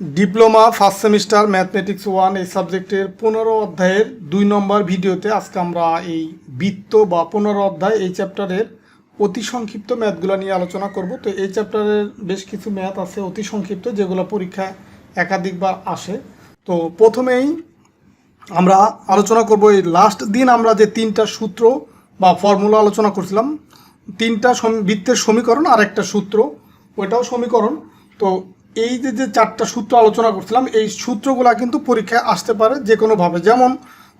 Diploma first semester mathematics one এই সাবজেক্টের পনেরো অধ্যায়ের দুই নম্বর ভিডিওতে আজকে আমরা এই বৃত্ত বা পনেরো অধ্যায় এই চ্যাপ্টারের অতি সংক্ষিপ্ত ম্যাথগুলো নিয়ে আলোচনা করব। তো এই চ্যাপ্টারের বেশ কিছু ম্যাথ আছে অতি সংক্ষিপ্ত, যেগুলো পরীক্ষায় একাধিকবার আসে। তো প্রথমেই আমরা আলোচনা করব এই লাস্ট দিন আমরা যে তিনটা সূত্র বা ফর্মুলা আলোচনা করছিলাম, তিনটা বৃত্তের সমীকরণ আর একটা সূত্র, ওইটাও সমীকরণ। তো এই যে চারটা সূত্র আলোচনা করছিলাম, এই সূত্রগুলা কিন্তু পরীক্ষায় আসতে পারে যে কোনোভাবে যেমন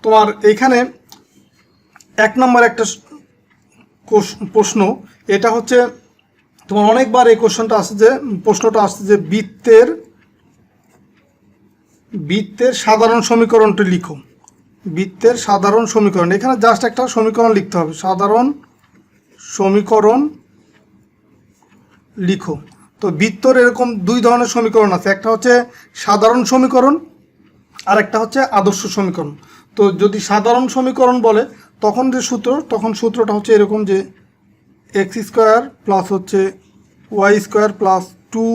তোমার এইখানে এক নম্বর একটা প্রশ্ন, এটা হচ্ছে তোমার অনেকবার এই কোশ্চেনটা আসছে যে, প্রশ্নটা আসছে যে বৃত্তের বৃত্তের সাধারণ সমীকরণটি লিখো। বৃত্তের সাধারণ সমীকরণ। এখানে জাস্ট একটা সমীকরণ লিখতে হবে। সাধারণ সমীকরণ লিখো। তো বৃত্তর এরকম দুই ধরনের সমীকরণ আছে। একটা হচ্ছে সাধারণ সমীকরণ আর একটা হচ্ছে আদর্শ সমীকরণ। তো যদি সাধারণ সমীকরণ বলে, তখন যে সূত্র, তখন সূত্রটা হচ্ছে এরকম যে এক্স স্কোয়ার প্লাস হচ্ছে Y square plus two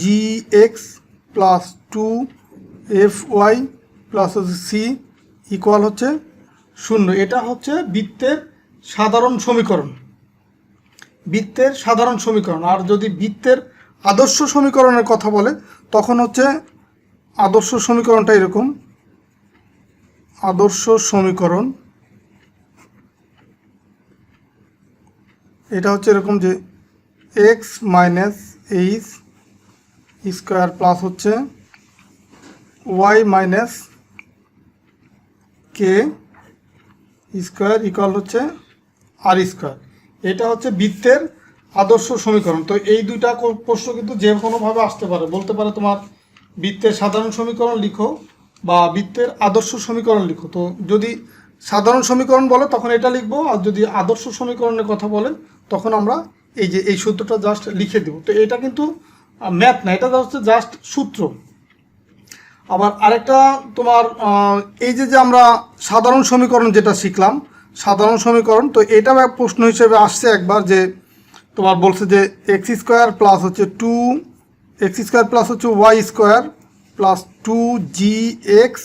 G X plus two F Y plus হচ্ছে সি ইকুয়াল হচ্ছে শূন্য। এটা হচ্ছে বৃত্তের সাধারণ সমীকরণ। বৃত্তের সাধারণ সমীকরণ। আর যদি বৃত্তের আদর্শ সমীকরণের কথা বলে, তখন হচ্ছে আদর্শ সমীকরণটা এরকম। আদর্শ সমীকরণ, এটা হচ্ছে এরকম যে X minus H square plus হচ্ছে Y minus K square equal হচ্ছে আর স্কোয়ার এটা হচ্ছে বৃত্তের আদর্শ সমীকরণ। তো এই দুইটা প্রশ্ন কিন্তু যে কোনোভাবে আসতে পারে। বলতে পারে তোমার বৃত্তের সাধারণ সমীকরণ লিখো বা বৃত্তের আদর্শ সমীকরণ লিখো। তো যদি সাধারণ সমীকরণ বলে তখন এটা লিখব, আর যদি আদর্শ সমীকরণের কথা বলে তখন আমরা এই যে, এই সূত্রটা জাস্ট লিখে দেবো। তো এটা কিন্তু ম্যাথ না, এটা হচ্ছে জাস্ট সূত্র। আবার আরেকটা তোমার এই যে যে আমরা সাধারণ সমীকরণ যেটা শিখলাম সাধারণ সমীকরণ, তো এটা এক প্রশ্ন হিসেবে আসছে একবার যে তোমার বলছে যে এক্স স্কোয়ার প্লাস হচ্ছে টু এক্স স্কোয়ার প্লাস হচ্ছে Y square plus two G X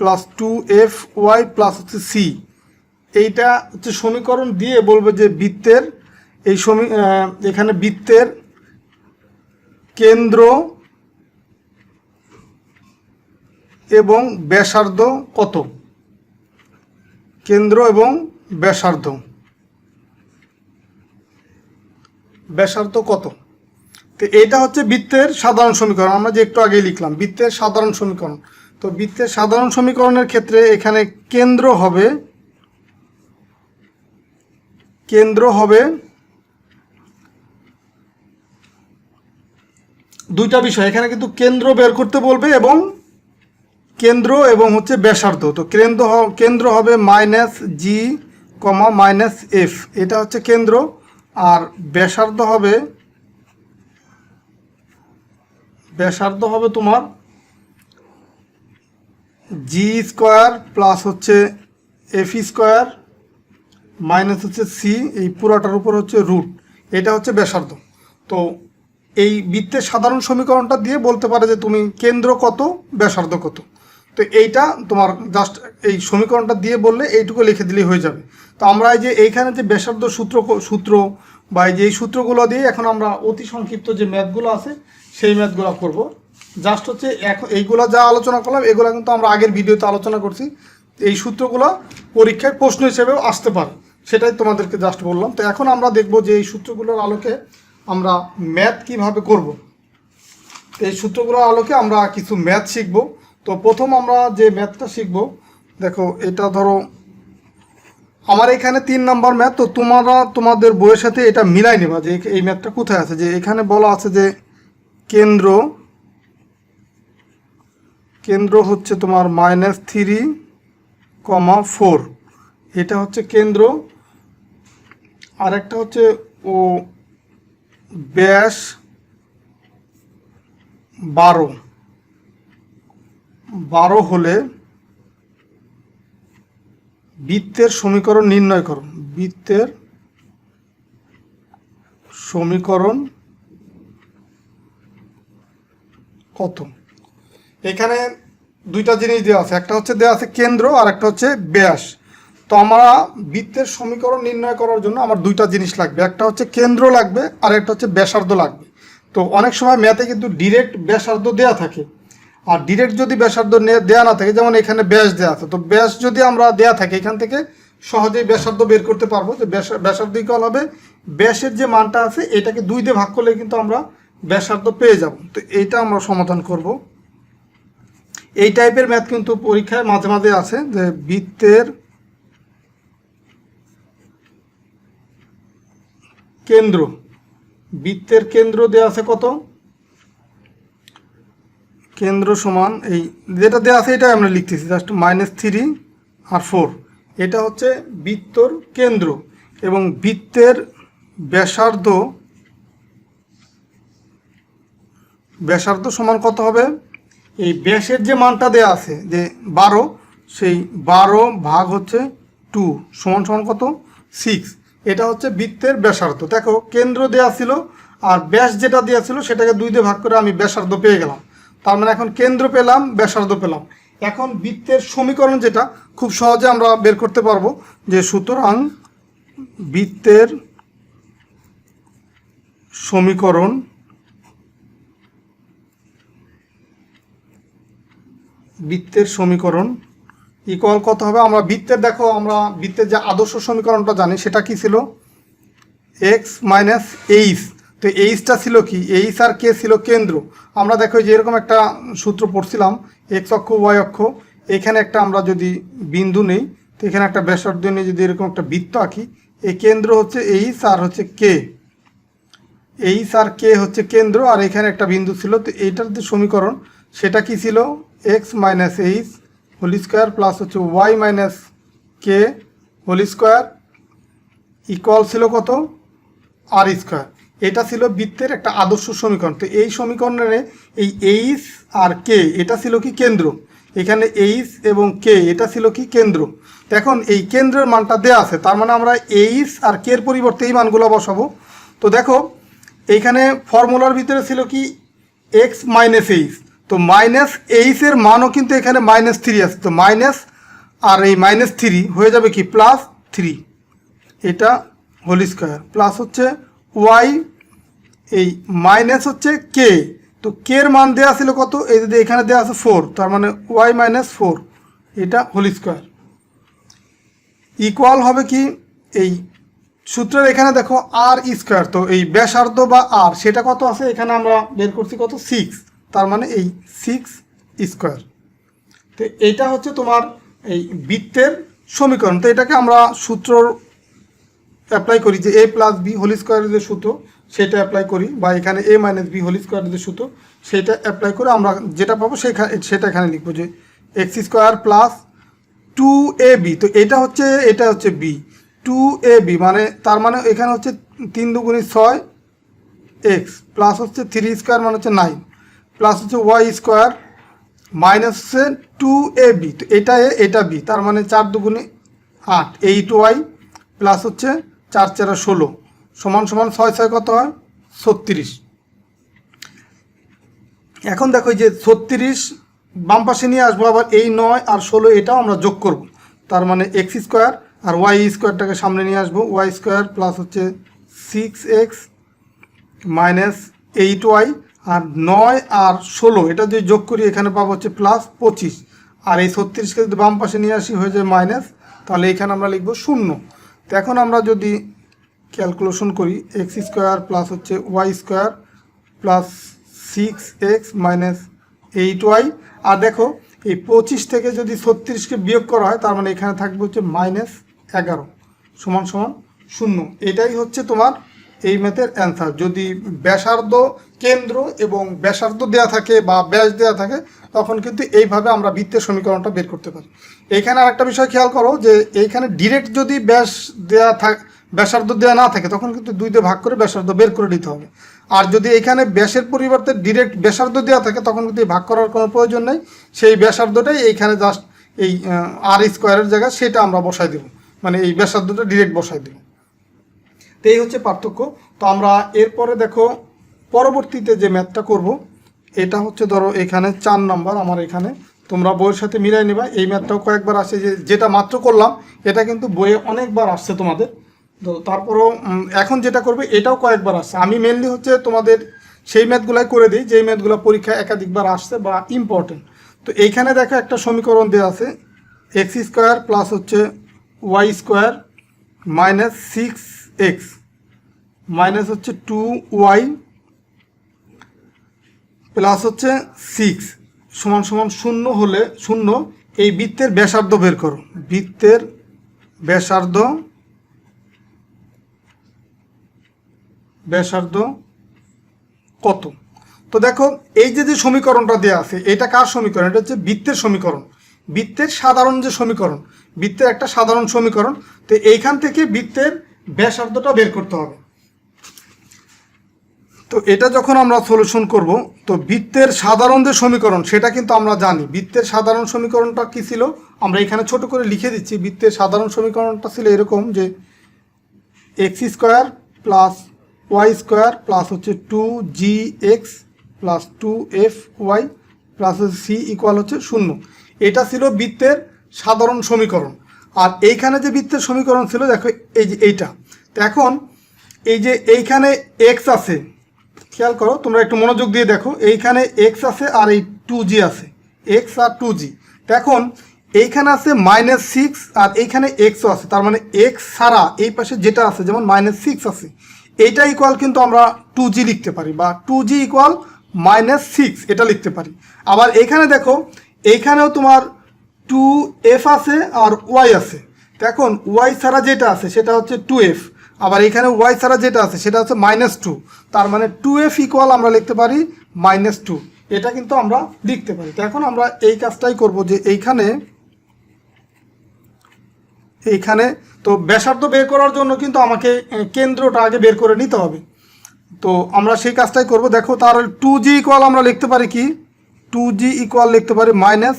plus two F Y plus হচ্ছে সি এইটা হচ্ছে সমীকরণ দিয়ে বলবে যে বৃত্তের, এই সমী এখানে বৃত্তের কেন্দ্র এবং ব্যাসার্ধ কত? কেন্দ্র এবং ব্যাসার্ধ। ব্যাসার্ধ কত? তো এইটা হচ্ছে বৃত্তের সাধারণ সমীকরণ। আমরা যে একটু আগেই লিখলাম, বৃত্তের সাধারণ সমীকরণ। তো বৃত্তের সাধারণ সমীকরণের ক্ষেত্রে এখানে কেন্দ্র হবে কেন্দ্র হবে দুইটা বিষয়। এখানে কিন্তু কেন্দ্র বের করতে বলবে এবং কেন্দ্র এবং হচ্ছে ব্যাসার্ধ। তো কেন্দ্র কেন্দ্র হবে minus G comma minus F এটা হচ্ছে কেন্দ্র। আর ব্যাসার্ধ হবে ব্যাসার্ধ হবে তোমার জি স্কোয়ার প্লাস হচ্ছে এফ স্কোয়ার মাইনাস হচ্ছে সি এই পুরাটার উপর হচ্ছে রুট এটা হচ্ছে ব্যাসার্ধ। তো এই বৃত্তের সাধারণ সমীকরণটা দিয়ে বলতে পারে যে তুমি কেন্দ্র কত, ব্যাসার্ধ কত। তো এইটা তোমার জাস্ট এই সমীকরণটা দিয়ে বললে এইটুকু লিখে দিলেই হয়ে যাবে। তো আমরা এই যে এইখানে যে ব্যাসার্ধ সূত্র সূত্র বা এই যে এই সূত্রগুলো দিয়ে এখন আমরা অতি সংক্ষিপ্ত যে ম্যাথগুলো আছে, সেই ম্যাথগুলো করব। জাস্ট হচ্ছে এখন এইগুলো যা আলোচনা করলাম, এগুলো কিন্তু আমরা আগের ভিডিওতে আলোচনা করছি। এই সূত্রগুলো পরীক্ষায় প্রশ্ন হিসেবেও আসতে পারে, সেটাই তোমাদেরকে জাস্ট বললাম। তো এখন আমরা দেখব যে এই সূত্রগুলোর আলোকে আমরা ম্যাথ কীভাবে করব। এই সূত্রগুলোর আলোকে আমরা কিছু ম্যাথ শিখব। তো প্রথম আমরা যে ম্যাথটা শিখব, দেখো এটা ধরো, আমার এখানে তিন নাম্বার ম্যাথ, তো তোমরা তোমাদের বইয়ের সাথে এটা মিলাই নেবা যে এই ম্যাথটা কোথায় আছে? যে এখানে বলা আছে যে কেন্দ্র কেন্দ্র হচ্ছে তোমার মাইনাস থ্রি কমা ফোর এটা হচ্ছে কেন্দ্র আর একটা হচ্ছে ও ব্যাস বারো। বারো হলে বৃত্তের সমীকরণ নির্ণয় করো বৃত্তের সমীকরণ কত? এখানে দুইটা জিনিস দেওয়া আছে। একটা হচ্ছে দেওয়া আছে কেন্দ্র আর একটা হচ্ছে ব্যাস। তো আমরা বৃত্তের সমীকরণ নির্ণয় করার জন্য আমার দুইটা জিনিস লাগবে। একটা হচ্ছে কেন্দ্র লাগবে আর একটা হচ্ছে ব্যাসার্ধ লাগবে। তো অনেক সময় ম্যাথে কিন্তু ডিরেক্ট ব্যাসার্ধ দেওয়া থাকে। আর ডিরেক্ট যদি ব্যাসার্ধ দেওয়া না থাকে, যেমন এখানে ব্যাস দেওয়া আছে, তো ব্যাস যদি আমরা দেওয়া থাকে, এখান থেকে সহজেই ব্যাসার্ধ বের করতে পারব। যে ব্যাস- ব্যাসার্ধ ইকুয়াল হবে, ব্যাসের যে মানটা আছে, এটাকে দুই দিয়ে ভাগ করলে কিন্তু আমরা ব্যাসার্ধ পেয়ে যাব। তো এইটা আমরা সমাধান করব। এই টাইপের ম্যাথ কিন্তু পরীক্ষায় মাঝে মাঝে আছে যে বৃত্তের কেন্দ্র বৃত্তের কেন্দ্র দেওয়া আছে কত? কেন্দ্র সমান এই যেটা দেওয়া আছে এটাই আমরা লিখতেছি জাস্ট মাইনাস থ্রি আর ফোর এটা হচ্ছে বৃত্তর কেন্দ্র এবং বৃত্তের ব্যাসার্ধ ব্যাসার্ধ সমান কত হবে? এই ব্যাসের যে মানটা দেওয়া আছে, যে বারো, সেই বারো ভাগ হচ্ছে টু সমান সমান কত? সিক্স এটা হচ্ছে বৃত্তের ব্যাসার্ধ। দেখো, কেন্দ্র দেওয়া ছিল আর ব্যাস যেটা দেওয়া ছিল, সেটাকে দুই দিয়ে ভাগ করে আমি ব্যাসার্ধ পেয়ে গেলাম। তার মানে এখন কেন্দ্র পেলাম ব্যাসার্ধ পেলাম। এখন বৃত্তের সমীকরণ যেটা, খুব সহজে আমরা বের করতে পারব যে সুতরাং বৃত্তের সমীকরণ বৃত্তের সমীকরণ ইকুয়াল কত হবে? আমরা বৃত্তের, দেখো, আমরা বৃত্তের যে আদর্শ সমীকরণটা জানি, সেটা কি ছিল? এক্স মাইনাস এইচ তো এইচটা ছিল কি? এইচ আর কে ছিল কেন্দ্র। আমরা দেখো যে এরকম একটা সূত্র পড়ছিলাম এক্স অক্ষ ওয়াই অক্ষ, এখানে একটা আমরা যদি বিন্দু নেই, তো এখানে একটা ব্যাসার্ধ নিয়ে যদি এরকম একটা বৃত্ত আঁকি, এই কেন্দ্র হচ্ছে এইচ আর হচ্ছে কে। এইচ আর কে হচ্ছে কেন্দ্র, আর এখানে একটা বিন্দু ছিল, তো এইটার যে সমীকরণ, সেটা কি ছিল? X minus H whole square plus হচ্ছে Y minus K whole square equal ছিল কত? আর স্কোয়ার এটা ছিল বৃত্তের একটা আদর্শ সমীকরণ। তো এই সমীকরণে এই এইচ আর কে এটা ছিল কি কেন্দ্র? এখানে এইচ এবং কে এটা ছিল কি কেন্দ্র? এখন এই কেন্দ্রের মানটা দেওয়া আছে, তার মানে আমরা এইচ আর কে এর পরিবর্তে এই মানগুলো বসাবো। তো দেখো, এইখানে ফর্মুলার ভিতরে ছিল কি এক্স মাইনাস এইচ তো মাইনাস এইচের মানও কিন্তু এখানে মাইনাস থ্রি আছে। তো মাইনাস আর এই মাইনাস থ্রি হয়ে যাবে কি প্লাস থ্রি এটা হোল স্কোয়ার প্লাস হচ্ছে ওয়াই, এই মাইনাস হচ্ছে কে? তো কে এর মান দেওয়া ছিল কত? এই যদি এখানে দেওয়া আছে ফোর তার মানে ওয়াই মাইনাস ফোর এটা হোল স্কোয়ার। ইকুয়াল হবে কি? এই সূত্রের এখানে দেখো আর স্কোয়ার, তো এই ব্যাসার্ধ বা আর সেটা কত আছে? এখানে আমরা বের করছি কত? সিক্স তার মানে এই সিক্স স্কোয়ার। তো এইটা হচ্ছে তোমার এই বৃত্তের সমীকরণ। তো এটাকে আমরা সূত্রর অ্যাপ্লাই করি যে এ প্লাস বি হোল স্কোয়ারের যে সূত্র সেটা অ্যাপ্লাই করি, বা এখানে এ মাইনাস বি হোল স্কোয়ারের যে সূত্র সেটা অ্যাপ্লাই করে আমরা যেটা পাবো সেখানে সেটা এখানে লিখব যে X square plus two A B তো এটা হচ্ছে এটা হচ্ছে বি টু এ বি মানে তার মানে এখানে হচ্ছে তিন দুগুণি ছয় এক্স প্লাস হচ্ছে থ্রি স্কোয়ার মানে হচ্ছে নাইন প্লাস হচ্ছে ওয়াই স্কোয়ার মাইনাস হচ্ছে টু এ বি তো এটা এ এটা বি তার মানে চার দুগুণে আট এইট ওয়াই প্লাস হচ্ছে চার চারা ষোলো সমান সমান ছয় ছয় কত হয়? ছত্রিশ। এখন দেখো যে ছত্রিশ বাম পাশে নিয়ে আসব, আবার এই নয় আর ষোলো এটাও আমরা যোগ করব। তার মানে এক্স স্কোয়ার আর ওয়াই স্কোয়ারটাকে সামনে নিয়ে আসব। ওয়াই স্কোয়ার প্লাস হচ্ছে six X minus eight Y আর নয় আর ষোলো, এটা যদি যোগ করি এখানে পাবো হচ্ছে প্লাস পঁচিশ। আর এই ছত্রিশকে যদি বাম পাশে নিয়ে আসি হয়ে যায় মাইনাস, তাহলে এখানে আমরা লিখব শূন্য। তো এখন আমরা যদি ক্যালকুলেশন করি এক্স স্কোয়ার প্লাস হচ্ছে Y square plus six X minus eight Y আর দেখো, এই পঁচিশ থেকে যদি ছত্রিশকে বিয়োগ করা হয়, তার মানে এখানে থাকবে হচ্ছে মাইনাস এগারো সমান সমান শূন্য। এটাই হচ্ছে তোমার এই ম্যাথের অ্যান্সার যদি ব্যাসার্ধ কেন্দ্র এবং ব্যাসার্ধ দেওয়া থাকে বা ব্যাস দেওয়া থাকে তখন কিন্তু এইভাবে আমরা বৃত্তের সমীকরণটা বের করতে পারি। এইখানে আরেকটা বিষয় খেয়াল করো যে এইখানে ডিরেক্ট যদি ব্যাস দেওয়া থাক ব্যাসার্ধ দেওয়া না থাকে, তখন কিন্তু দুই দিয়ে ভাগ করে ব্যাসার্ধ বের করে নিতে হবে। আর যদি এখানে ব্যাসের পরিবর্তে ডিরেক্ট ব্যাসার্ধ দেওয়া থাকে, তখন কিন্তু ভাগ করার কোনো প্রয়োজন নেই। সেই ব্যাসার্ধটাই এইখানে জাস্ট এই আর স্কোয়ারের জায়গায় সেটা আমরা বসাই দেবো। মানে এই ব্যাসার্ধটা ডিরেক্ট বসাই দেবো। তো এই হচ্ছে পার্থক্য। তো আমরা এরপরে দেখো, পরবর্তীতে যে ম্যাথটা করব এটা হচ্ছে ধরো এখানে চার নম্বর আমার এখানে। তোমরা বইয়ের সাথে মিলাই নেবা। এই ম্যাথটাও কয়েকবার আসে যে যেটা মাত্র করলাম, এটা কিন্তু বইয়ে অনেকবার আসছে তোমাদের। তো তারপরও এখন যেটা করবে, এটাও কয়েকবার আসছে। আমি মেনলি হচ্ছে তোমাদের সেই ম্যাথগুলাই করে দিই, যেই ম্যাথগুলো পরীক্ষায় একাধিকবার আসছে বা ইম্পর্টেন্ট তো এইখানে দেখো একটা সমীকরণ দেওয়া আছে এক্স স্কোয়ার প্লাস হচ্ছে Y square minus six X minus হচ্ছে টু ওয়াই প্লাস হচ্ছে সিক্স সমান সমান শূন্য হলে শূন্য, এই বৃত্তের ব্যাসার্ধ বের করো। বৃত্তের ব্যাসার্ধ ব্যাসার্ধ কত? তো দেখো, এই যে যে সমীকরণটা দেওয়া আছে, এটা কার সমীকরণ? এটা হচ্ছে বৃত্তের সমীকরণ। বৃত্তের সাধারণ যে সমীকরণ, বৃত্তের একটা সাধারণ সমীকরণ, তো এইখান থেকে বৃত্তের ব্যাসার্ধটা বের করতে হবে। তো এটা যখন আমরা সলিউশন করব তো বৃত্তের সাধারণ যে সমীকরণ, সেটা কিন্তু আমরা জানি। বৃত্তের সাধারণ সমীকরণটা কি ছিল? আমরা এখানে ছোট করে লিখে দিচ্ছি, বৃত্তের সাধারণ সমীকরণটা ছিল এরকম যে X square plus Y square plus হচ্ছে two G X plus two F Y plus হচ্ছে সি ইকুয়াল হচ্ছে শূন্য। এটা ছিল বৃত্তের সাধারণ সমীকরণ। আর এইখানে যে বৃত্তের সমীকরণ ছিল, দেখো এই যে এইটা। তো এখন এই যে এইখানে এক্স আছে খেয়াল করো, তোমরা একটু মনোযোগ দিয়ে দেখো, এইখানে এক্স আছে আর এই টু জি আছে। এক্স আর টু জি এখন, এইখানে আছে মাইনাস সিক্স আর এইখানে এক্সও আছে। তার মানে এক্স ছাড়া এই পাশে যেটা আছে, যেমন মাইনাস সিক্স আছে এইটা ইকুয়াল কিন্তু আমরা টু জি লিখতে পারি বা two G equal minus six এটা লিখতে পারি। আবার এইখানে দেখো, এইখানেও তোমার টু এফ আছে আর ওয়াই আছে। এখন ওয়াই ছাড়া যেটা আছে, সেটা হচ্ছে টু এফ আবার এখানে ওয়াই ছাড়া যেটা আছে, সেটা হচ্ছে মাইনাস টু তার মানে টু এফ ইকুয়াল আমরা লিখতে পারি মাইনাস টু এটা কিন্তু আমরা লিখতে পারি। তো এখন আমরা এই কাজটাই করব যে এইখানে এইখানে তো ব্যাসার্ধ বের করার জন্য কিন্তু আমাকে কেন্দ্রটা আগে বের করে নিতে হবে। তো আমরা সেই কাজটাই করব। দেখো তার টু জি ইকুয়াল আমরা লিখতে পারি কি? টু জি ইকুয়াল লিখতে পারি মাইনাস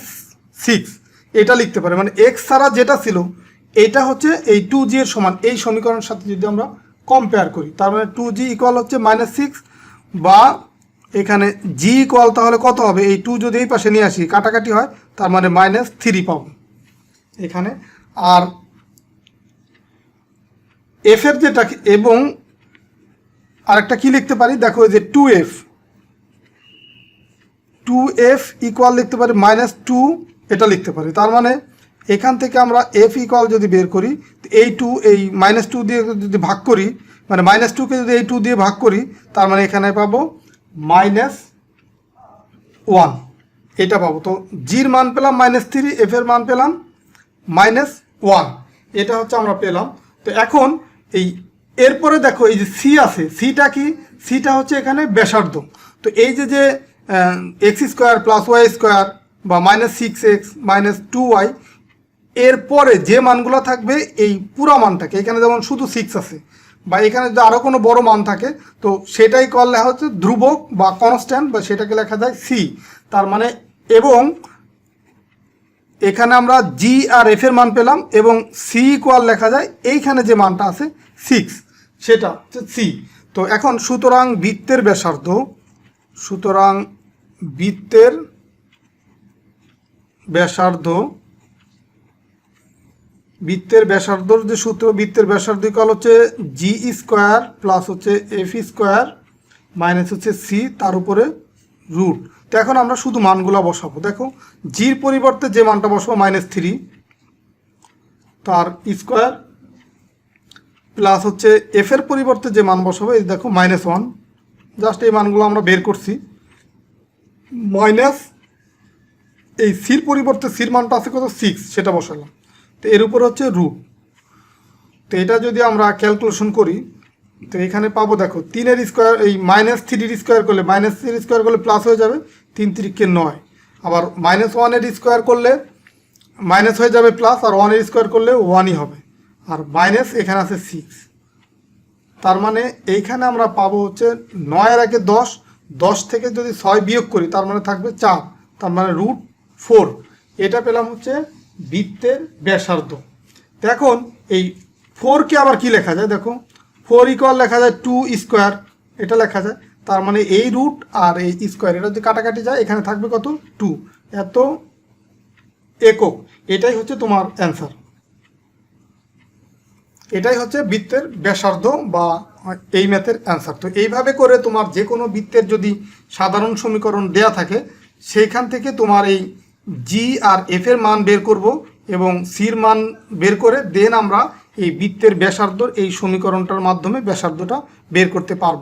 সিক্স এটা লিখতে পারি। মানে এক্স ছাড়া যেটা ছিল এটা হচ্ছে এই টু জি এর সমান। এই সমীকরণের সাথে যদি আমরা কম্পেয়ার করি, তার মানে টু জি ইকুয়াল হচ্ছে মাইনাস সিক্স বা এখানে জি ইকুয়াল তাহলে কত হবে? এই টু যদি এই পাশে নিয়ে আসি, কাটাকাটি হয়, তার মানে মাইনাস থ্রি পাবো। এখানে আর এফ এর যেটা এবং আরেকটা কি লিখতে পারি? দেখো যে two F two F equal লিখতে পারি মাইনাস টু এটা লিখতে পারি। তার মানে এখান থেকে আমরা এফ ইকুয়াল যদি বের করি এই টু এই মাইনাস টু দিয়ে যদি ভাগ করি মানে মাইনাস টুকে যদি এই টু দিয়ে ভাগ করি, তার মানে এখানে পাবো মাইনাস ওয়ান এটা পাবো। তো জির মান পেলাম মাইনাস থ্রি এফের মান পেলাম মাইনাস ওয়ান এটা হচ্ছে আমরা পেলাম। তো এখন এই, এরপরে দেখো এই যে সি আছে সিটা কি? সিটা হচ্ছে এখানে ব্যাসার্ধ। তো এই যে যে X square plus Y square বা minus six X minus two Y এরপরে যে মানগুলো থাকবে, এই পুরো মানটাকে এখানে যেমন শুধু সিক্স আছে, বা এখানে যদি আরও কোনো বড় মান থাকে, তো সেটাই কল লেখা হচ্ছে ধ্রুবক বা কনস্ট্যান্ট বা সেটাকে লেখা যায় সি তার মানে এবং এখানে আমরা জি আর এফ এর মান পেলাম, এবং সি ইকুয়াল লেখা যায় এইখানে যে মানটা আছে সিক্স সেটা হচ্ছে সি তো এখন সুতরাং বৃত্তের ব্যাসার্ধ, সুতরাং বৃত্তের ব্যাসার্ধ বৃত্তের ব্যাসার্ধর যে সূত্র, বৃত্তের ব্যাসার্ধ ইকুয়াল হচ্ছে জি স্কোয়ার প্লাস হচ্ছে এফ স্কোয়ার মাইনাস হচ্ছে সি তার উপরে রুট তো এখন আমরা শুধু মানগুলা বসাবো। দেখো জির পরিবর্তে যে মানটা বসাবো মাইনাস থ্রি তার স্কোয়ার প্লাস হচ্ছে এফ এর পরিবর্তে যে মান বসাবো, এই দেখো মাইনাস ওয়ান জাস্ট এই মানগুলো আমরা বের করছি। মাইনাস এই সির পরিবর্তে সির মানটা আছে কত? সিক্স সেটা বসালাম। তো এর উপর হচ্ছে রুট। তো এটা যদি আমরা ক্যালকুলেশন করি, তো এখানে পাবো দেখো, তিনের স্কোয়ার এই মাইনাস থ্রির স্কোয়ার করলে মাইনাস থ্রির স্কোয়ার করলে প্লাস হয়ে যাবে তিন তিরিকে নয়। আবার মাইনাস ওয়ানের স্কোয়ার করলে মাইনাস হয়ে যাবে প্লাস আর ওয়ানের স্কোয়ার করলে ওয়ানই হবে। আর মাইনাস এখানে আছে সিক্স তার মানে এইখানে আমরা পাবো হচ্ছে নয়ের আগে দশ দশ থেকে যদি ছয় বিয়োগ করি, তার মানে থাকবে চার। তার মানে রুট ফোর এটা পেলাম হচ্ছে বৃত্তের ব্যাসার্ধ। এখন এই ফোরকে আবার কি লেখা যায়? দেখো ফোর ইকুয়াল লেখা যায় টু স্কোয়ার এটা লেখা যায়। তার মানে এই রুট আর এই স্কোয়ার এটা যদি কাটাকাটি যায়, এখানে থাকবে কত? টু এত একক। এটাই হচ্ছে তোমার অ্যান্সার এটাই হচ্ছে বৃত্তের ব্যাসার্ধ বা এই ম্যাথের অ্যান্সার তো এইভাবে করে তোমার যে কোনো বৃত্তের যদি সাধারণ সমীকরণ দেয়া থাকে, সেইখান থেকে তোমার এই জি আর এফ এর মান বের করব এবং সির মান বের করে দেন আমরা এই বৃত্তের ব্যাসার্ধ, এই সমীকরণটার মাধ্যমে ব্যাসার্ধটা বের করতে পারব।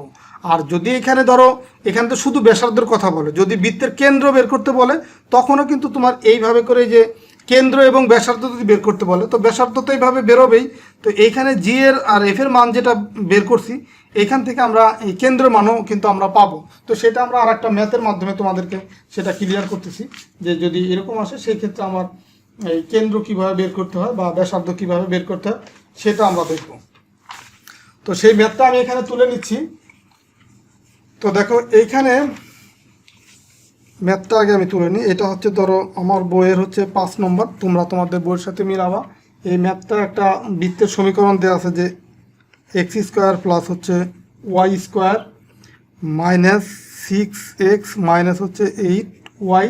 আর যদি এখানে ধরো, এখানে তো শুধু ব্যাসার্ধের কথা বলে, যদি বৃত্তের কেন্দ্র বের করতে বলে, তখনও কিন্তু তোমার এইভাবে করে যে কেন্দ্র এবং ব্যাসার্ধ যদি বের করতে বলে, তো ব্যাসার্ধ তো এইভাবে বেরোবেই। তো এইখানে জি এর আর এফ এর মান যেটা বের করছি এখান থেকে আমরা এই কেন্দ্র মানও কিন্তু আমরা পাবো। তো সেটা আমরা আর একটা ম্যাথের মাধ্যমে তোমাদেরকে সেটা ক্লিয়ার করতেছি যে যদি এরকম আসে সেই ক্ষেত্রে আমার এই কেন্দ্র কীভাবে বের করতে হয় বা ব্যাসার্ধ কীভাবে বের করতে হয়, সেটা আমরা দেখব। তো সেই ম্যাথটা আমি এখানে তুলে নিচ্ছি। তো দেখো, এইখানে ম্যাথটা আগে আমি তুলে নিই। এটা হচ্ছে ধরো আমার বইয়ের হচ্ছে পাঁচ নম্বর। তোমরা তোমাদের বইয়ের সাথে মিলাবা। এই ম্যাথটা একটা বৃত্তের সমীকরণ দেওয়া আছে যে এক্স স্কোয়ার প্লাস হচ্ছে y square minus six x minus হচ্ছে এইট ওয়াই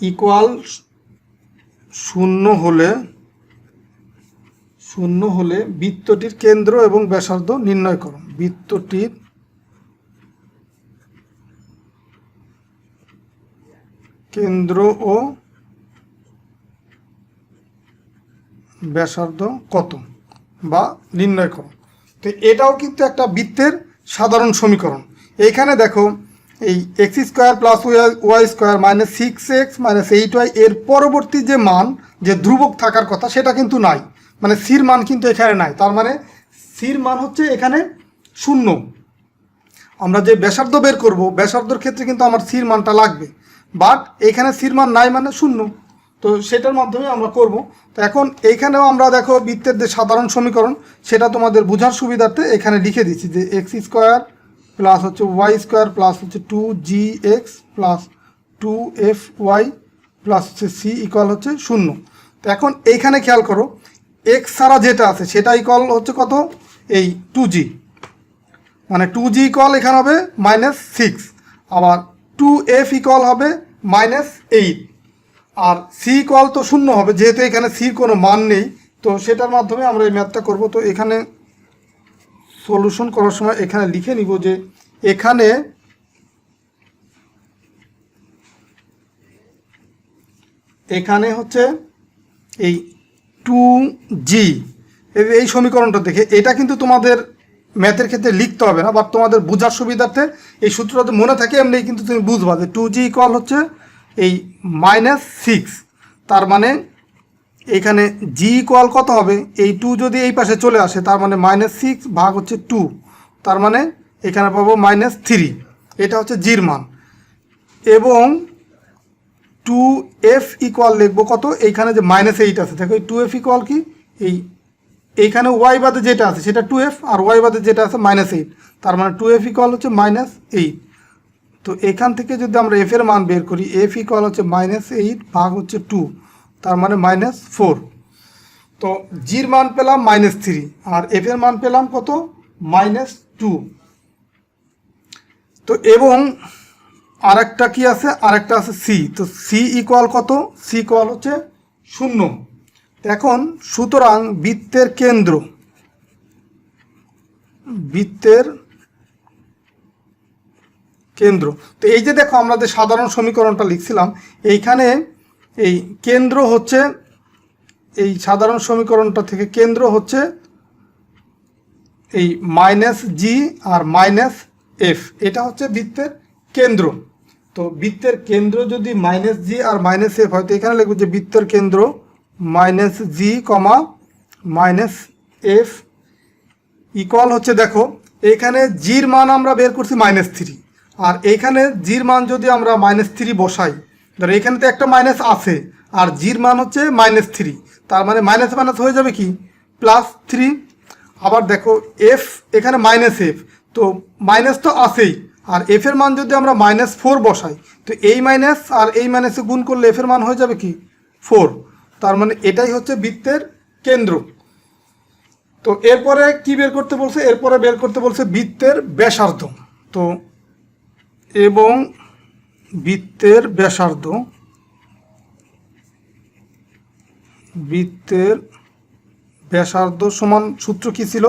ইকুয়াল শূন্য হলে শূন্য হলে বৃত্তটির কেন্দ্র এবং ব্যাসার্ধ নির্ণয় করো। বৃত্তটির কেন্দ্র ও ব্যাসার্ধ কত? বা নির্ণয় করো। তো এটাও কিন্তু একটা বৃত্তের সাধারণ সমীকরণ। এইখানে দেখো, এই x square plus y square minus six x minus eight y এর পরবর্তী যে মান, যে ধ্রুবক থাকার কথা, সেটা কিন্তু নাই। মানে সির মান কিন্তু এখানে নাই। তার মানে সির মান হচ্ছে এখানে শূন্য। আমরা যে ব্যাসার্ধ বের করব, ব্যাসার্ধর ক্ষেত্রে কিন্তু আমার সির মানটা লাগবে। বাট এখানে সির মান নাই মানে শূন্য। তো সেটার মাধ্যমে আমরা করব। তো এখন এইখানেও আমরা দেখো বৃত্তের যে সাধারণ সমীকরণ, সেটা তোমাদের বোঝার সুবিধার্থে এখানে লিখে দিচ্ছি যে এক্স স্কোয়ার প্লাস হচ্ছে ওয়াই স্কোয়ার প্লাস হচ্ছে two g x plus two f y plus হচ্ছে সি ইকুয়াল হচ্ছে শূন্য। তো এখন এইখানে খেয়াল করো এক্স ছাড়া যেটা আছে সেটা ইকুয়াল হচ্ছে কত? এই টু জি মানে টু জি ইকুয়াল এখানে হবে মাইনাস সিক্স আবার টু এফ ইকুয়াল হবে মাইনাস এইট আর সি ইকুয়াল তো শূন্য হবে, যেহেতু এখানে সির কোনো মান নেই, তো সেটার মাধ্যমে আমরা এই ম্যাথটা করব। তো এখানে সলিউশন করার সময় এখানে লিখে নিব যে এখানে এখানে হচ্ছে এই টু জি এই সমীকরণটা দেখে, এটা কিন্তু তোমাদের ম্যাথের ক্ষেত্রে লিখতে হবে না বাট তোমাদের বোঝার সুবিধার্থে এই সূত্রটা মনে থাকে, এমনি কিন্তু তুমি বুঝবা যে টু জি ইকুয়াল হচ্ছে এই মাইনাস সিক্স তার মানে এখানে জি ইকুয়াল কত হবে? এই টু যদি এই পাশে চলে আসে, তার মানে মাইনাস সিক্স ভাগ হচ্ছে টু তার মানে এখানে পাবো মাইনাস থ্রি এটা হচ্ছে জির মান। এবং টু এফ ইকুয়াল লিখব কত? এইখানে যে মাইনাস এইট আছে, দেখো এই টু এফ ইকুয়াল কি? এই, এইখানে ওয়াই বাদে যেটা আছে, সেটা টু এফ আর ওয়াই বাদে যেটা আছে মাইনাস এইট তার মানে টু এফ ইকুয়াল হচ্ছে মাইনাস এইট তো এখান থেকে যদি আমরা এফ এর মান বের করি এফ ইকুয়াল হচ্ছে মাইনাস এইট ভাগ হচ্ছে টু তার মানে মাইনাস ফোর তো জির মান পেলাম মাইনাস থ্রি আর এফ এর মান পেলাম কত? মাইনাস টু তো এবং আরেকটা কি আছে? আরেকটা আছে সি তো সি ইকুয়াল কত? সি ইকুয়াল হচ্ছে শূন্য। এখন সুতরাং বৃত্তের কেন্দ্র, বৃত্তের কেন্দ্র। তো এই যে দেখো আমরা যে সাধারণ সমীকরণটা লিখছিলাম, এইখানে এই কেন্দ্র হচ্ছে, এই সাধারণ সমীকরণটা থেকে কেন্দ্র হচ্ছে এই মাইনাস জি আর মাইনাস এফ এটা হচ্ছে বৃত্তের কেন্দ্র। তো বৃত্তের কেন্দ্র যদি মাইনাস জি আর মাইনাস এফ হয়, তো এখানে লিখব যে বৃত্তের কেন্দ্র minus g comma minus f equal হচ্ছে দেখো, এখানে জির মান আমরা বের করছি মাইনাস থ্রি আর এইখানে জির মান যদি আমরা মাইনাস থ্রি বসাই ধরো এখানে তো একটা মাইনাস আছে, আর জির মান হচ্ছে মাইনাস থ্রি তার মানে মাইনাস মাইনাস হয়ে যাবে কি? প্লাস থ্রি আবার দেখো এফ এখানে মাইনাস এফ তো মাইনাস তো আছেই, আর এফ এর মান যদি আমরা মাইনাস ফোর বসাই, তো এই মাইনাস আর এই মাইনাসে গুণ করলে এফ এর মান হয়ে যাবে কি? ফোর তার মানে এটাই হচ্ছে বৃত্তের কেন্দ্র। তো এরপরে কি বের করতে বলছে? এরপরে বের করতে বলছে বৃত্তের ব্যাসার্ধ। তো এবং বৃত্তের ব্যাসার্ধ। বৃত্তের ব্যাসার্ধ সমান সূত্র কি ছিল?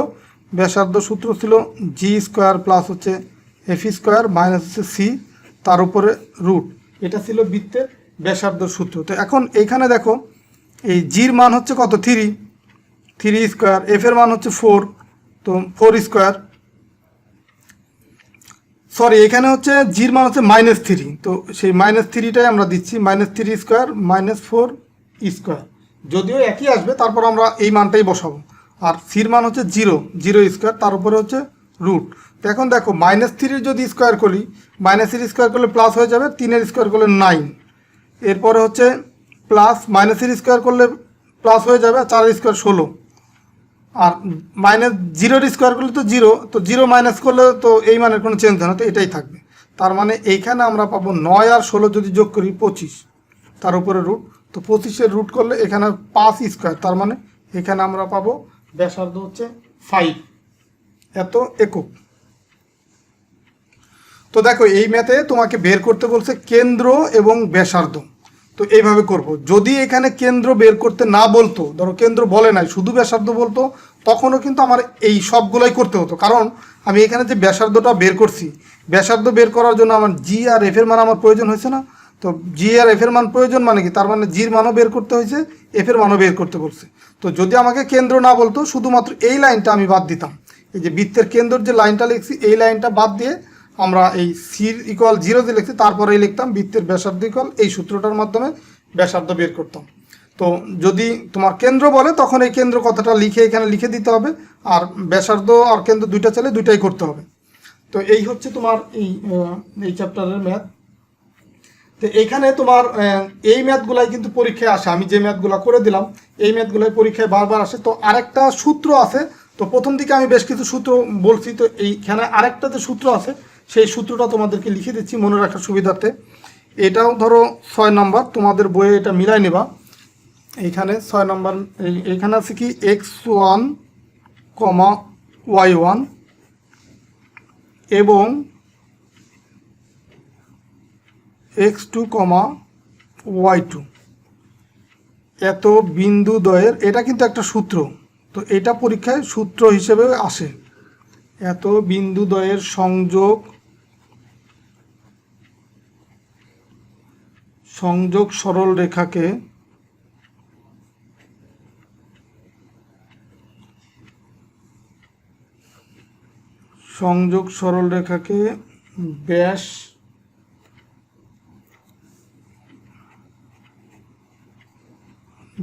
ব্যাসার্ধ সূত্র ছিল জি স্কোয়ার প্লাস হচ্ছে এফ স্কোয়ার মাইনাস হচ্ছে সি তার উপরে রুট এটা ছিল বৃত্তের ব্যাসার্ধ সূত্র। তো এখন এইখানে দেখো, এই জির মান হচ্ছে কত? থ্রি থ্রি স্কোয়ার এফের মান হচ্ছে ফোর তো ফোর স্কোয়ার সরি এখানে হচ্ছে জির মান হচ্ছে মাইনাস থ্রি তো সেই মাইনাস থ্রিটাই আমরা দিচ্ছি minus three square minus four square যদিও একই আসবে, তারপর আমরা এই মানটাই বসাবো। আর সির মান হচ্ছে জিরো জিরো স্কোয়ার তার উপরে হচ্ছে রুট তো এখন দেখো মাইনাস থ্রির যদি স্কোয়ার করি মাইনাস থ্রি স্কোয়ার করলে প্লাস হয়ে যাবে তিনের স্কোয়ার করলে নাইন এরপরে হচ্ছে প্লাস মাইনাস মাইনাসের স্কোয়ার করলে প্লাস হয়ে যাবে চারের স্কোয়ার ষোলো। আর মাইনাস জিরোর স্কোয়ার করলে তো জিরো তো জিরো মাইনাস করলে তো এই মানের কোনো চেঞ্জ হয় না, তো এটাই থাকবে। তার মানে এইখানে আমরা পাবো নয় আর ষোলো যদি যোগ করি পঁচিশ, তার উপরে রুট তো পঁচিশের রুট করলে এখানে পাঁচ স্কোয়ার তার মানে এখানে আমরা পাবো ব্যাসার্ধ হচ্ছে ফাইভ এত একক। তো দেখো, এই ম্যাথে তোমাকে বের করতে বলছে কেন্দ্র এবং ব্যাসার্ধ। তো এইভাবে করব। যদি এখানে কেন্দ্র বের করতে না বলতো, ধরো কেন্দ্র বলে নাই, শুধু ব্যাসার্ধ বলতো, তখনও কিন্তু আমার এই সবগুলোই করতে হতো। কারণ আমি এখানে যে ব্যাসার্ধটা বের করছি, ব্যাসার্ধ বের করার জন্য আমার জি আর এফের মান আমার প্রয়োজন হয়েছে না? তো জি আর এফের মান প্রয়োজন মানে কি? তার মানে জির মানও বের করতে হয়েছে এফের মানও বের করতে বলছে। তো যদি আমাকে কেন্দ্র না বলতো, শুধুমাত্র এই লাইনটা আমি বাদ দিতাম। এই যে বৃত্তের কেন্দ্র যে লাইনটা লিখছি, এই লাইনটা বাদ দিয়ে আমরা এই সির ইকুয়াল জিরো দিয়ে লিখছি, তারপরেই লিখতাম বৃত্তের ব্যাসার্ধ ইকুয়াল এই সূত্রটার মাধ্যমে ব্যাসার্ধ বের করতাম। তো যদি তোমার কেন্দ্র বলে, তখন এই কেন্দ্র কথাটা লিখে এখানে লিখে দিতে হবে, আর ব্যাসার্ধ আর কেন্দ্র দুইটা চাইলে দুইটাই করতে হবে। তো এই হচ্ছে তোমার এই এই চ্যাপ্টারের ম্যাথ তো এইখানে তোমার এই ম্যাথগুলাই কিন্তু পরীক্ষায় আসে। আমি যে ম্যাথগুলো করে দিলাম, এই ম্যাথগুলাই পরীক্ষায় বারবার আসে। তো আরেকটা সূত্র আছে। তো প্রথম দিকে আমি বেশ কিছু সূত্র বলছি। তো এইখানে আরেকটা যে সূত্র আছে। সেই সূত্রটা তোমাদেরকে লিখে দিচ্ছি মনে রাখার সুবিধার্থে। এটাও ধরো ছয় নম্বর, তোমাদের বইয়ে এটা মিলাই নেবা। এইখানে ছয় নম্বর এইখানে আছে কি? X one, comma y one এবং x two, comma y two. এত বিন্দু দ্বয়ের এটা কিন্তু একটা সূত্র। তো এটা পরীক্ষায় সূত্র হিসেবে আসে। এত বিন্দু দ্বয়ের সংযোগ সংযোগ সরল রেখাকে সংযোগ সরল রেখাকে ব্যাস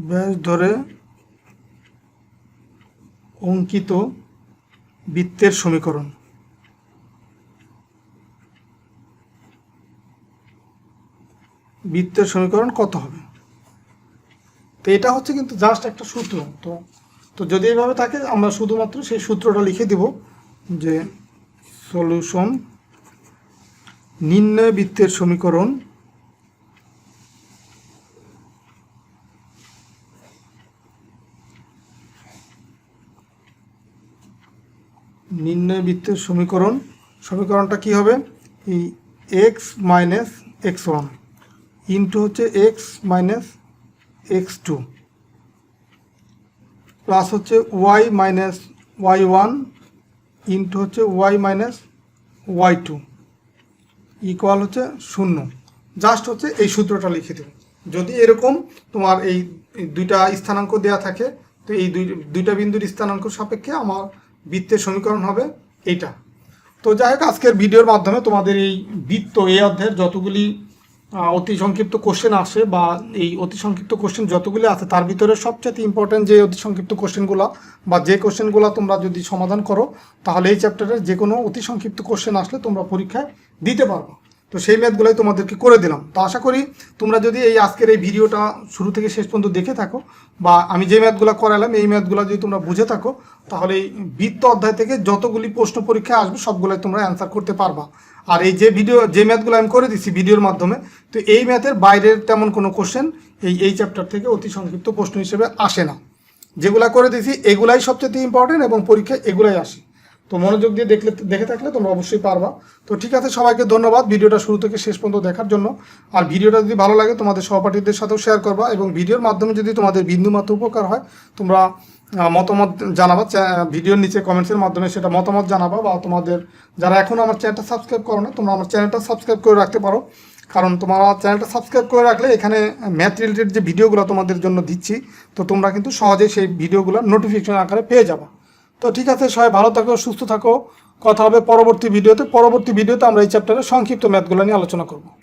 ব্যাস ধরে অঙ্কিত বৃত্তের সমীকরণ। বৃত্তের সমীকরণ কত হবে? তো এটা হচ্ছে কিন্তু জাস্ট একটা সূত্র। তো তো যদি এইভাবে থাকে, আমরা শুধুমাত্র সেই সূত্রটা লিখে দিব যে সলিউশন নির্ণয় বৃত্তের সমীকরণ নির্ণয় বৃত্তের সমীকরণ, সমীকরণটা কি হবে? এই x minus x one into হচ্ছে x minus x two plus হচ্ছে y minus y one into হচ্ছে y minus y two equal হচ্ছে শূন্য। জাস্ট হচ্ছে এই সূত্রটা লিখে দেব। যদি এরকম তোমার এই দুইটা স্থানাঙ্ক দেওয়া থাকে, তো এই দুই, দুইটা বিন্দুর স্থানাঙ্ক সাপেক্ষে আমার বৃত্তের সমীকরণ হবে এইটা। তো যাই হোক, আজকের ভিডিওর মাধ্যমে তোমাদের এই বৃত্ত, এই অধ্যায়ের যতগুলি অতি সংক্ষিপ্ত কোশ্চেন আসে বা এই অতি সংক্ষিপ্ত কোশ্চেন যতগুলো আছে, তার ভিতরে সবচেয়ে ইম্পর্টেন্ট যে অতি সংক্ষিপ্ত কোশ্চেনগুলো বা যে কোশ্চেনগুলো তোমরা যদি সমাধান করো, তাহলে এই চ্যাপ্টারের যে কোনো অতি সংক্ষিপ্ত কোশ্চেন আসলে তোমরা পরীক্ষায় দিতে পারবে। তো সেই ম্যাথগুলোই তোমাদেরকে করে দিলাম। তো আশা করি তোমরা যদি এই আজকের এই ভিডিওটা শুরু থেকে শেষ পর্যন্ত দেখে থাকো, বা আমি যে ম্যাথগুলো করালাম, এই ম্যাথগুলো যদি তোমরা বুঝে থাকো, তাহলে এই বৃত্ত অধ্যায় থেকে যতগুলি প্রশ্ন পরীক্ষা আসবে, সবগুলোই তোমরা অ্যান্সার করতে পারবা। আর এই যে ভিডিও যে ম্যাথগুলো আমি করে দিচ্ছি ভিডিওর মাধ্যমে, তো এই ম্যাথের বাইরের তেমন কোনো কোশ্চেন এই এই চ্যাপ্টার থেকে অতি সংক্ষিপ্ত প্রশ্ন হিসেবে আসে না। যেগুলা করে দিয়েছি এগুলাই সবচেয়ে ইম্পর্টেন্ট এবং পরীক্ষা এগুলাই আসে। তো মনোযোগ দিয়ে দেখলে, দেখে থাকলে তোমরা অবশ্যই পারবা। তো ঠিক আছে, সবাইকে ধন্যবাদ। ভিডিওটা শুরু থেকে শেষ পর্যন্ত দেখার জন্য। আর ভিডিওটা যদি ভালো লাগে, তোমাদের সহপাঠীদের সাথেও শেয়ার করবা এবং ভিডিওর মাধ্যমে যদি তোমাদের বিন্দু মাত্র উপকার হয়, তোমরা মতামত জানাবা ভিডিওর নিচে কমেন্টসের মাধ্যমে সেটা মতামত জানাবা বা তোমাদের, যারা এখনও আমার চ্যানেলটা সাবস্ক্রাইব করো না, তোমরা আমার চ্যানেলটা সাবস্ক্রাইব করে রাখতে পারো। কারণ তোমরা চ্যানেলটা সাবস্ক্রাইব করে রাখলে এখানে ম্যাথ রিলেটেড যে ভিডিওগুলো তোমাদের জন্য দিচ্ছি, তো তোমরা কিন্তু সহজেই সেই ভিডিওগুলো নোটিফিকেশন আকারে পেয়ে যাবা। তো ঠিক আছে, সবাই ভালো থাকো, সুস্থ থাকো। কথা হবে পরবর্তী ভিডিওতে। পরবর্তী ভিডিওতে আমরা এই চ্যাপ্টারে সংক্ষিপ্ত ম্যাথগুলো নিয়ে আলোচনা করব।